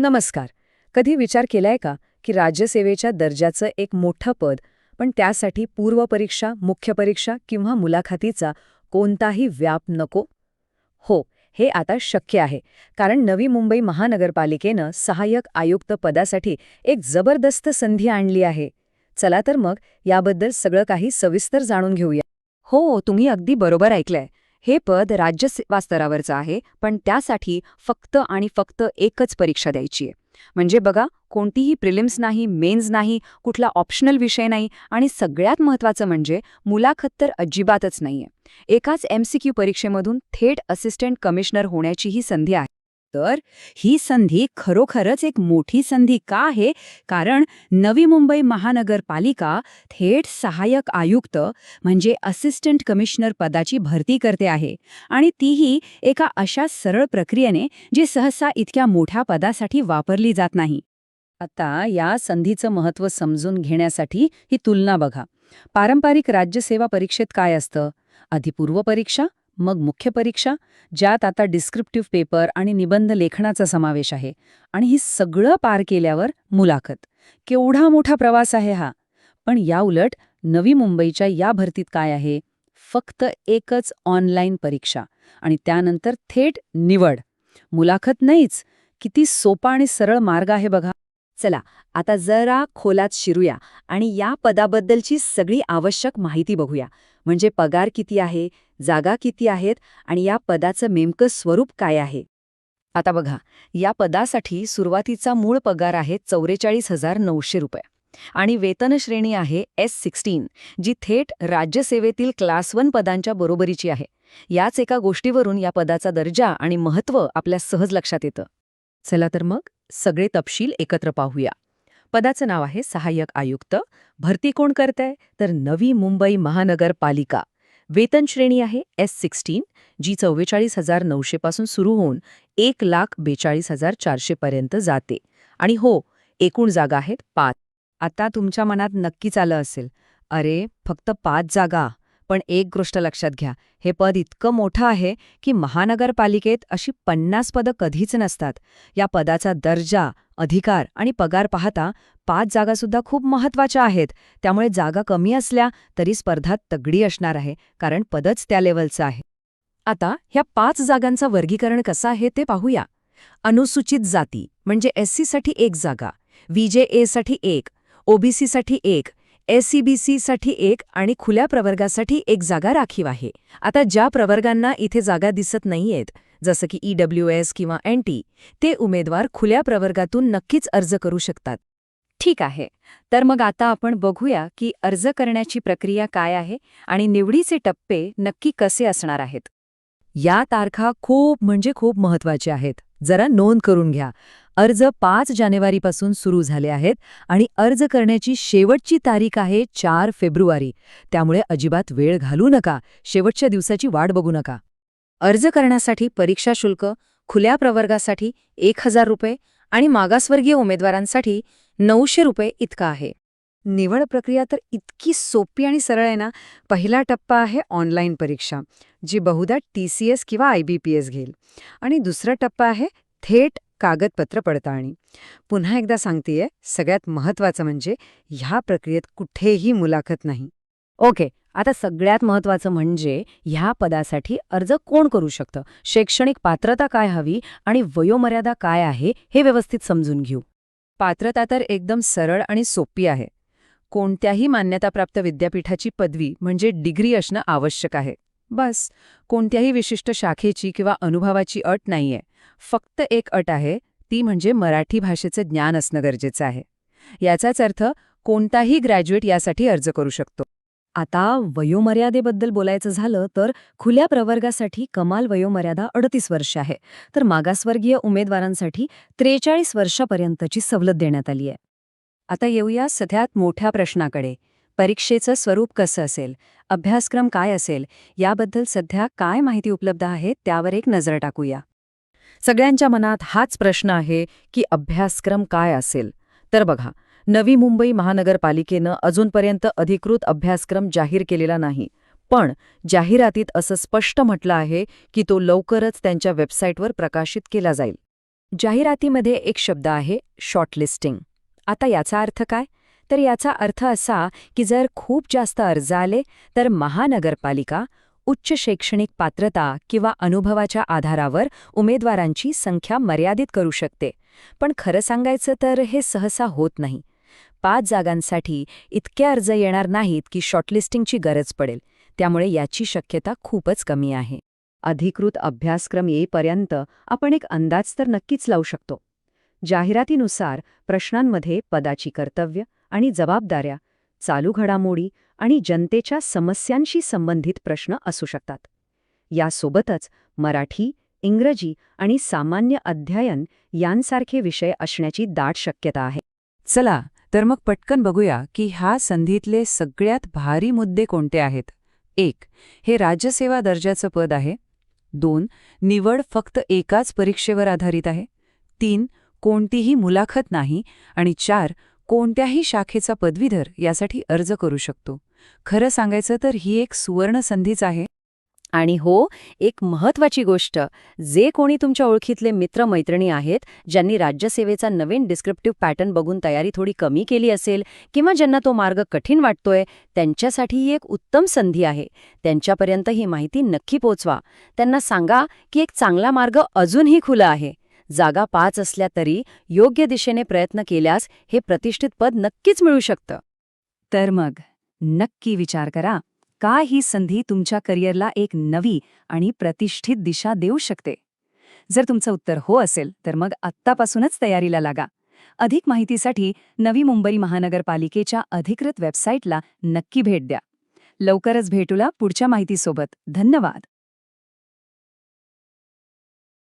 नमस्कार. कधी विचार केलाय का की राज्यसेवेच्या दर्जाचं एक मोठं पद पण त्यासाठी पूर्वपरीक्षा मुख्य परीक्षा किंवा मुलाखतीचा कोणताही व्याप नको? हो हे आता शक्य आहे कारण नवी मुंबई महानगरपालिकेनं सहाय्यक आयुक्त पदासाठी एक जबरदस्त संधी आणली आहे. चला तर मग याबद्दल सगळं काही सविस्तर जाणून घेऊया. हो तुम्ही अगदी बरोबर ऐकलंय. हे पद राज्यसेवा स्तरावरचं आहे पण त्यासाठी फक्त आणि फक्त एकच परीक्षा द्यायची आहे. म्हणजे बघा कोणतीही प्रिलिम्स नाही मेन्स नाही कुठला ऑप्शनल विषय नाही आणि सगळ्यात महत्त्वाचं म्हणजे मुलाखत तर अजिबातच नाहीये. एकाच एमसीक्यू परीक्षेमधून थेट असिस्टंट कमिशनर होण्याचीही संधी आहे. तर ही संधी खरोखरच एक मोठी संधी का आहे? कारण नवी मुंबई महानगरपालिका थेट सहाय्यक आयुक्त म्हणजे असिस्टंट कमिशनर पदाची भरती करते आहे. आणि तीही एका अशा सरळ प्रक्रियेने जी सहसा इतक्या मोठ्या पदासाठी वापरली जात नाही. आता या संधीचं महत्त्व समजून घेण्यासाठी ही तुलना बघा. पारंपरिक राज्यसेवा परीक्षेत काय असतं? आधी पूर्वपरीक्षा मग मुख्य परीक्षा ज्यात आता डिस्क्रिप्टिव्ह पेपर आणि निबंध लेखनाचा समावेश आहे. आणि ही सगळं पार केल्यावर मुलाखत. केवढा मोठा प्रवास आहे हा. पण या उलट नवी मुंबईच्या या भरतीत काय आहे? फक्त एकच ऑनलाईन परीक्षा. आणि त्यानंतर थेट निवड. मुलाखत नाहीच. किती सोपा आणि सरळ मार्ग आहे बघा. चला आता जरा खोलात शिरूया आणि या पदाबद्दलची सगळी आवश्यक माहिती बघूया. म्हणजे पगार किती आहे जागा किती आहेत आणि या पदाचं नेमकं स्वरूप काय आहे. आता बघा या पदासाठी सुरुवातीचा मूळ पगार आहे चौवेचाळीस हजार नऊशे रुपये आणि वेतनश्रेणी आहे एस सिक्स्टीन जी थेट राज्यसेवेतील क्लास वन पदांच्या बरोबरीची आहे. याच एका गोष्टीवरून या पदाचा दर्जा आणि महत्त्व आपल्या सहज लक्षात येतं. चला तर मग सगळे तपशील एकत्र पाहूया. पदाचं नाव आहे सहाय्यक आयुक्त. भरती कोण करतंय? तर नवी मुंबई महानगरपालिका. वेतन श्रेणी आहे एस सिक्स्टीन जी चव्वेचाळीस हजार नऊशेपासून सुरू होऊन एक लाख बेचाळीस हजार चारशेपर्यंत जाते. आणि हो एकूण जागा आहेत पाच. आता तुमच्या मनात नक्कीच आलं असेल. अरे फक्त पाच जागा. पण एक गोष्ट लक्षात घ्या हे पद इतकं मोठं आहे की महानगरपालिकेत अशी पन्नास पदं कधीच नसतात. या पदाचा दर्जा अधिकार आणि पगार पाहता पाच जागासुद्धा खूप महत्त्वाच्या आहेत. त्यामुळे जागा कमी असल्या तरी स्पर्धा तगडी असणार आहे कारण पदच त्या लेवलचं आहे. आता ह्या पाच जागांचं वर्गीकरण कसं आहे ते पाहूया. अनुसूचित जाती म्हणजे एससीसाठी एक जागा व्हीजेएसाठी एक ओबीसीसाठी एक एससीबीसीसाठी एक आणि खुल्या प्रवर्गासाठी एक जागा राखीव आहे. आता ज्या प्रवर्गांना इथे जागा दिसत नाहीयेत जसं की ईडब्ल्यू एस किंवा एन टी ते उमेदवार खुल्या प्रवर्गातून नक्कीच अर्ज करू शकतात. ठीक आहे. तर मग आता आपण बघूया की अर्ज करण्याची प्रक्रिया काय आहे आणि निवडीचे टप्पे नक्की कसे असणार आहेत. या तारखा खूप म्हणजे खूप महत्त्वाच्या आहेत. जरा नोंद करून घ्या. अर्ज पाच जानेवारीपासून सुरू झाले आहेत आणि अर्ज करण्याची शेवटची तारीख आहे चार फेब्रुवारी. त्यामुळे अजिबात वेळ घालू नका. शेवटच्या दिवसाची वाट बघू नका. अर्ज करण्यासाठी परीक्षा शुल्क खुल्या प्रवर्गासाठी एक हजार रुपये आणि मागासवर्गीय उमेदवारांसाठी नऊशे रुपये इतका आहे. निवड प्रक्रिया तर इतकी सोपी आणि सरळ आहे ना पहिला टप्पा आहे ऑनलाईन परीक्षा जी बहुधा टी सी एस किंवा आय बी पी एस घेईल. आणि दुसरा टप्पा आहे थेट कागदपत्र पडताळणी. पुन्हा एकदा सांगतेय सगळ्यात महत्वाचं म्हणजे ह्या प्रक्रियेत कुठेही मुलाखत नाही. ओके आता सगळ्यात महत्वाचं म्हणजे ह्या पदासाठी अर्ज कोण करू शकतं? शैक्षणिक पात्रता काय हवी आणि वयोमर्यादा काय आहे हे व्यवस्थित समजून घेऊ. पात्रता तर एकदम सरळ आणि सोपी आहे. कोणत्याही मान्यताप्राप्त विद्यापीठाची पदवी म्हणजे डिग्री असणं आवश्यक आहे. बस कोणत्याही विशिष्ट शाखेची किंवा अनुभवाची अट नाहीये. फक्त एक अट आहे ती म्हणजे मराठी भाषेचं ज्ञान असणं गरजेचं आहे. याचाच अर्थ कोणताही ग्रॅज्युएट यासाठी अर्ज करू शकतो. आता वयोमर्यादेबद्दल बोलायचं झालं तर खुल्या प्रवर्गासाठी कमाल वयोमर्यादा अडतीस वर्ष आहे. तर मागासवर्गीय उमेदवारांसाठी त्रेचाळीस वर्षापर्यंतची सवलत देण्यात आली आहे. आता येऊया सध्यात मोठ्या प्रश्नाकडे. परीक्षेचं स्वरूप कसं असेल? अभ्यासक्रम काय असेल? याबद्दल सध्या काय माहिती उपलब्ध आहे त्यावर एक नजर टाकूया. सगळ्यांच्या मनात हाच प्रश्न आहे की अभ्यासक्रम काय असेल? तर बघा नवी मुंबई महानगरपालिकेनं अजूनपर्यंत अधिकृत अभ्यासक्रम जाहीर केलेला नाही. पण जाहिरातीत असं स्पष्ट म्हटलं आहे की तो लवकरच त्यांच्या वेबसाईटवर प्रकाशित केला जाईल. जाहिरातीमध्ये एक शब्द आहे शॉर्टलिस्टिंग. आता याचा अर्थ काय? तर याचा अर्थ असा की जर खूप जास्त अर्ज आले तर महानगरपालिका उच्च शैक्षणिक पात्रता किंवा अनुभवाच्या आधारावर उमेदवारांची संख्या मर्यादित करू शकते. पण खरं सांगायचं तर हे सहसा होत नाही. पाच जागांसाठी इतके अर्ज येणार नाहीत की शॉर्टलिस्टिंगची गरज पडेल. त्यामुळे याची शक्यता खूपच कमी आहे. अधिकृत अभ्यासक्रम येईपर्यंत आपण एक अंदाज तर नक्कीच लावू शकतो. जाहिरातीनुसार प्रश्नांमध्ये पदाची कर्तव्य आणि जबाबदाऱ्या चालू घडामोडी आणि जनतेच्या समस्यांशी संबंधित प्रश्न असू शकतात. यासोबतच मराठी इंग्रजी आणि सामान्य अध्ययन यांसारखे विषय असण्याची दाट शक्यता आहे. चला तर मग पटकन बघूया की ह्या संधीतले सगळ्यात भारी मुद्दे कोणते आहेत. एक हे राज्यसेवा दर्जाचं पद आहे. दोन निवड फक्त एकाच परीक्षेवर आधारित आहे. तीन कोणतीही मुलाखत नाही आणि चार कोणत्याही शाखेचा पदवीधर यासाठी अर्ज करू शकतो. खरं सांगायचं तर ही एक सुवर्ण संधीच आहे. आणि हो एक महत्वाची गोष्ट जे कोणी तुमच्या ओळखीतले मित्रमैत्रिणी आहेत ज्यांनी राज्यसेवेचा नवीन डिस्क्रिप्टिव्ह पॅटर्न बघून तयारी थोडी कमी केली असेल किंवा ज्यांना तो मार्ग कठीण वाटतोय त्यांच्यासाठी ही एक उत्तम संधी आहे. त्यांच्यापर्यंत ही माहिती नक्की पोचवा. त्यांना सांगा की एक चांगला मार्ग अजूनही खुला आहे. जागा पाच असल्या तरी योग्य दिशेने प्रयत्न केल्यास हे प्रतिष्ठित पद नक्कीच मिळू शकतं. तर मग नक्की विचार करा का ही संधी तुमच्या करिअरला एक नवी आणि प्रतिष्ठित दिशा देऊ शकते? जर तुमचं उत्तर हो असेल तर मग आत्तापासूनच तयारीला लागा. अधिक माहितीसाठी नवी मुंबई महानगरपालिकेच्या अधिकृत वेबसाईटला नक्की भेट द्या. लवकरच भेटूला पुढच्या माहितीसोबत. धन्यवाद!